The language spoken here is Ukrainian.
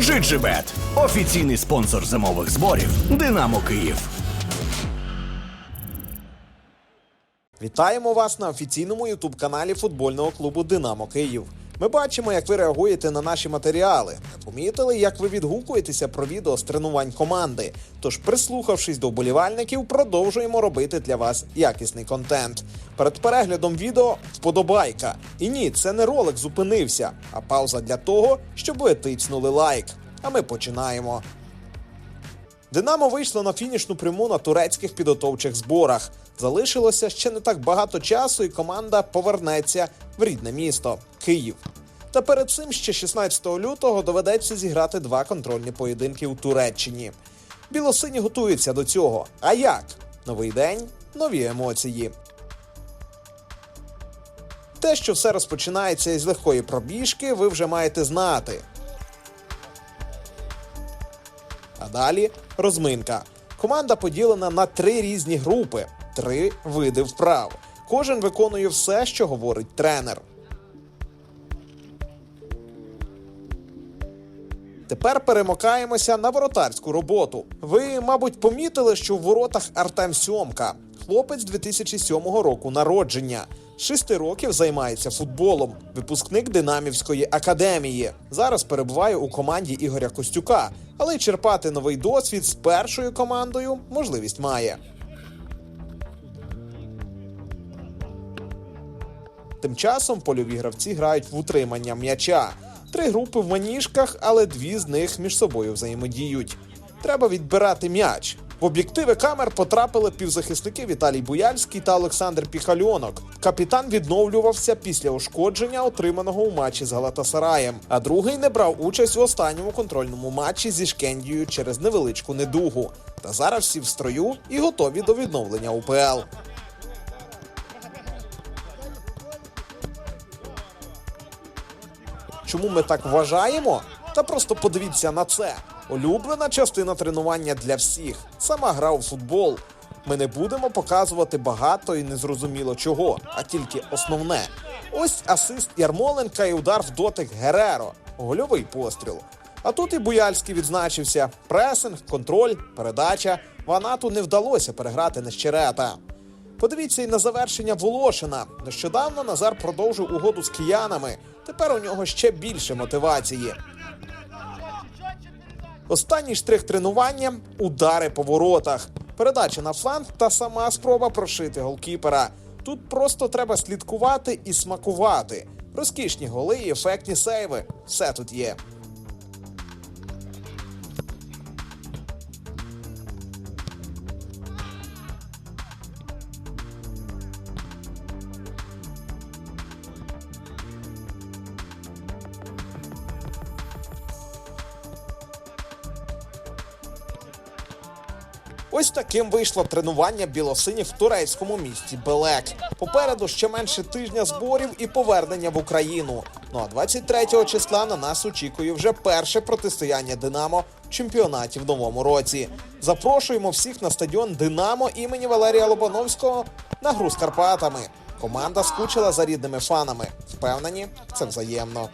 GGBet – офіційний спонсор зимових зборів Динамо Київ. Вітаємо вас на офіційному ютуб-каналі футбольного клубу Динамо Київ. Ми бачимо, як ви реагуєте на наші матеріали. Помітили, як ви відгукуєтеся про відео з тренувань команди. Тож, прислухавшись до вболівальників, продовжуємо робити для вас якісний контент. Перед переглядом відео вподобайка. І ні, це не ролик зупинився, а пауза для того, щоб ви тицнули лайк. А ми починаємо. Динамо вийшло на фінішну пряму на турецьких підготовчих зборах. Залишилося ще не так багато часу, і команда повернеться в рідне місто Київ. Та перед цим ще 16 лютого доведеться зіграти два контрольні поєдинки у Туреччині. Білосині готуються до цього. А як? Новий день, нові емоції. Те, що все розпочинається із легкої пробіжки, ви вже маєте знати. А далі розминка. Команда поділена на три різні групи, три види вправ. Кожен виконує все, що говорить тренер. Тепер перемикаємося на воротарську роботу. Ви, мабуть, помітили, що в воротах Артем Сьомка, хлопець 2007 року народження. Шести років займається футболом, випускник Динамівської академії. Зараз перебуває у команді Ігоря Костюка, але черпати новий досвід з першою командою можливість має. Тим часом польові гравці грають в утримання м'яча. Три групи в маніжках, але дві з них між собою взаємодіють. Треба відбирати м'яч. В об'єктиви камер потрапили півзахисники Віталій Буяльський та Олександр Піхальонок. Капітан відновлювався після ушкодження, отриманого у матчі з Галатасараєм. А другий не брав участь у останньому контрольному матчі зі Шкендією через невеличку недугу. Та зараз всі в строю і готові до відновлення УПЛ. Чому ми так вважаємо? Та просто подивіться на це. Улюблена частина тренування для всіх. Сама гра у футбол. Ми не будемо показувати багато і незрозуміло чого, а тільки основне. Ось асист Ярмоленка і удар в дотик Гереро. Гольовий постріл. А тут і Буяльський відзначився: пресинг, контроль, передача. Ванату не вдалося переграти нещерета. Подивіться і на завершення Волошина. Нещодавно Назар продовжив угоду з киянами. Тепер у нього ще більше мотивації. Останній штрих тренування удари по воротах. Передача на фланг та сама спроба прошити голкіпера. Тут просто треба слідкувати і смакувати. Розкішні голи і ефектні сейви. Все тут є. Ось таким вийшло тренування білосинів в турецькому місті Белек. Попереду ще менше тижня зборів і повернення в Україну. Ну а 23 числа на нас очікує вже перше протистояння Динамо в чемпіонаті в новому році. Запрошуємо всіх на стадіон Динамо імені Валерія Лобановського на гру з Карпатами. Команда скучила за рідними фанами. Впевнені, це взаємно.